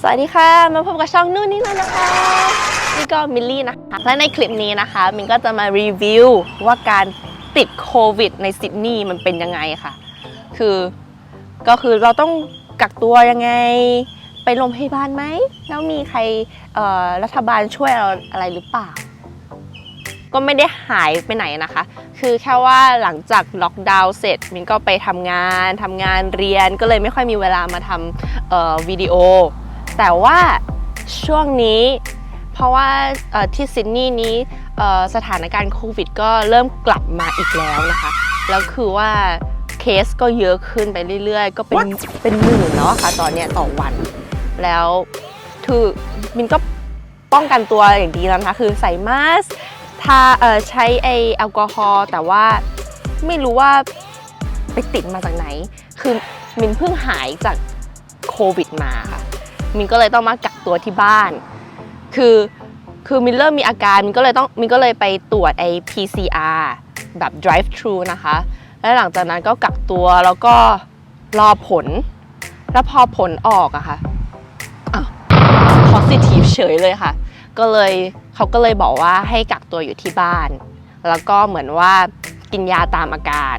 สวัสดีค่ะ มาพบกับช่องนู่นนี่นั่นนะคะนี่ก็มิลลี่นะคะ และในคลิปนี้นะคะ มินก็จะมารีวิวว่าการติดโควิดในซิดนีย์มันเป็นยังไงค่ะ คือก็คือเราต้องกักตัวยังไง ไปโรงพยาบาลไหม แล้วมีใครรัฐบาลช่วยเราอะไรหรือเปล่า ก็ไม่ได้หายไปไหนนะคะ คือแค่ว่าหลังจากล็อกดาวน์เสร็จ มินก็ไปทำงานทำงานเรียนก็เลยไม่ค่อยมีเวลามาทำวิดีโอ แต่ว่าช่วงนี้เพราะว่าเอ่อที่ซิดนีย์นี้เอ่อสถานการณ์โควิดก็เริ่มกลับมาอีกแล้วนะคะ แล้วคือว่าเคสก็เยอะขึ้นไปเรื่อยๆ ก็เป็นเป็นหมื่นแล้วอะค่ะตอนเนี้ยต่อวัน แล้วคือมินก็ป้องกันตัวอย่างดีแล้วนะคะ คือใส่มาสก์ทาเอ่อใช้ไอแอลกอฮอล์แต่ว่าไม่รู้ว่าไปติดมาจากไหน คือมินเพิ่งหายจากโควิดมาค่ะ มินก็เลยต้องมากักตัวที่บ้าน คือคือมินเริ่มมีอาการมินก็เลยต้องมินก็เลยไปตรวจไอ PCR แบบ drive thru นะคะ แล้วหลังจากนั้นก็กักตัวแล้วก็รอผล แล้วพอผลออกอะค่ะอ positive เฉยเลยค่ะ ก็เลยเขาก็เลยบอกว่าให้กักตัวอยู่ที่บ้าน แล้วก็เหมือนว่ากินยาตามอาการ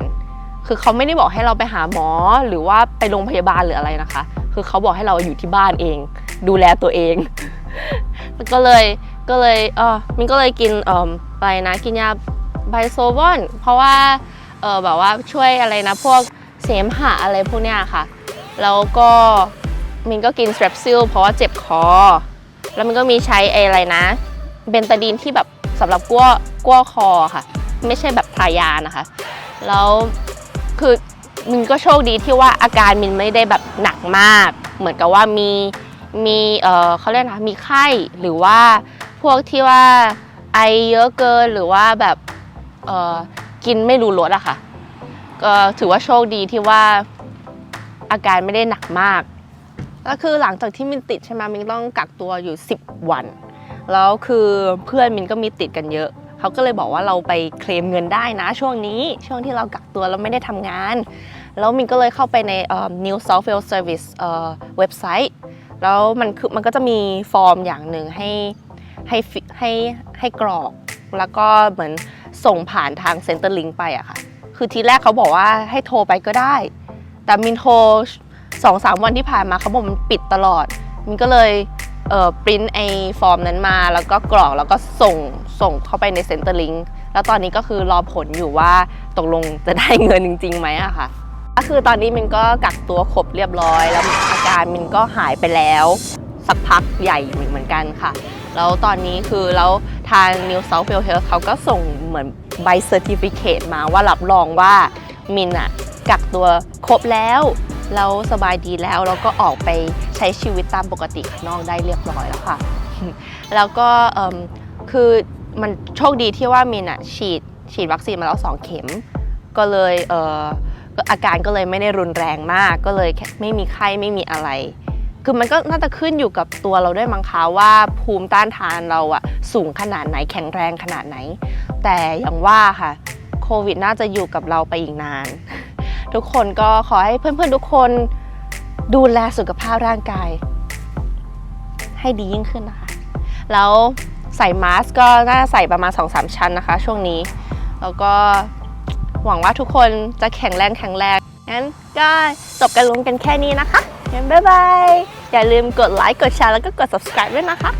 คือเขาไม่ได้บอกให้เราไปหาหมอหรือว่าไปโรงพยาบาลหรืออะไรนะคะ คือเขาบอกให้เราอยู่ที่บ้านเอง ดูแลตัวเอง ก็เลยก็เลยเออมินก็เลยกินเอ่อไปนะกินยาไบโซวอนเพราะว่าเออแบบว่าช่วยอะไรนะพวกเสมหะอะไรพวกเนี้ยค่ะ แล้วก็มินก็กินสเตรปซิลเพราะว่าเจ็บคอ แล้วมันก็มีใช้ไอ้อะไรนะเบนตาดีนที่แบบสำหรับกั้วกั้วคอค่ะ ไม่ใช่แบบทายานะคะ แล้วคือ มินก็โชคดีที่ว่าอาการมินไม่ได้แบบหนักมาก เหมือนกับว่ามีมีเออเขาเรียกนะมีไข้หรือว่าพวกที่ว่าไอเยอะเกินหรือว่าแบบเออกินไม่รู้รสอะค่ะก็ถือว่าโชคดีที่ว่าอาการไม่ได้หนักมากก็คือหลังจากที่มินติดใช่ไหมมินต้องกักตัวอยู่ 10 วัน แล้วคือเพื่อนมินก็มีติดกันเยอะเขาก็เลยบอกว่าเราไปเคลมเงินได้นะ ช่วงนี้ช่วงที่เรากักตัวแล้วไม่ได้ทำงาน แล้วมินก็เลยเข้าไปใน New South Wales Service เว็บไซต์ แล้วมันคือมันก็จะมีฟอร์มอย่างหนึ่งให้ให้ให้ให้กรอก แล้วก็เหมือนส่งผ่านทาง Center Link ไปอะค่ะ คือทีแรกเขาบอกว่าให้โทรไปก็ได้ แต่มินโทรสองสามวันที่ผ่านมาเขาบอกมันปิดตลอด มินก็เลยเอ่อปริ้นไอฟอร์มนั้นมา แล้วก็กรอกแล้วก็ส่งส่งเข้าไปใน Center Link แล้วตอนนี้ก็คือรอผลอยู่ว่าตกลงจะได้เงินจริงๆไหมอะค่ะ คือตอนนี้มินก็กักตัวครบเรียบร้อย แล้วอาการมินก็หายไปแล้ว สักพักใหญ่เหมือนกันค่ะ แล้วตอนนี้คือแล้วทาง New South Wales Health เขาก็ส่งเหมือนใบเซอร์ติฟิเคตมาว่ารับรองว่ามินอะกักตัวครบแล้วแล้วสบายดีแล้วแล้วก็ออกไปใช้ชีวิตตามปกติข้างนอกได้เรียบร้อยแล้วค่ะ แล้วก็คือมันโชคดีที่ว่ามินอะฉีดฉีดวัคซีนมาแล้ว 2 เข็ม ก็เลยเอาการก็เลยไม่ได้รุนแรงมาก ก็เลยไม่มีไข้ไม่มีอะไร คือมันก็น่าจะขึ้นอยู่กับตัวเราด้วยมั้งคะว่าภูมิต้านทานเราอะสูงขนาดไหนแข็งแรงขนาดไหน แต่อย่างว่าค่ะโควิดน่าจะอยู่กับเราไปอีกนาน ทุกคนก็ขอให้เพื่อนๆทุกคนดูแลสุขภาพร่างกาย ให้ดียิ่งขึ้นนะคะ แล้วใส่มาสก์ก็น่าจะใส่ประมาณ 2-3 ชั้นนะคะ ช่วงนี้ แล้วก็ หวังว่าทุกคนจะแข็งแรงแข็งแรงงั้นก็จบกันลงกันแค่นี้นะคะงั้นบ๊ายบาย อย่าลืมกดไลค์กดแชร์แล้วก็กด subscribe ด้วยนะคะ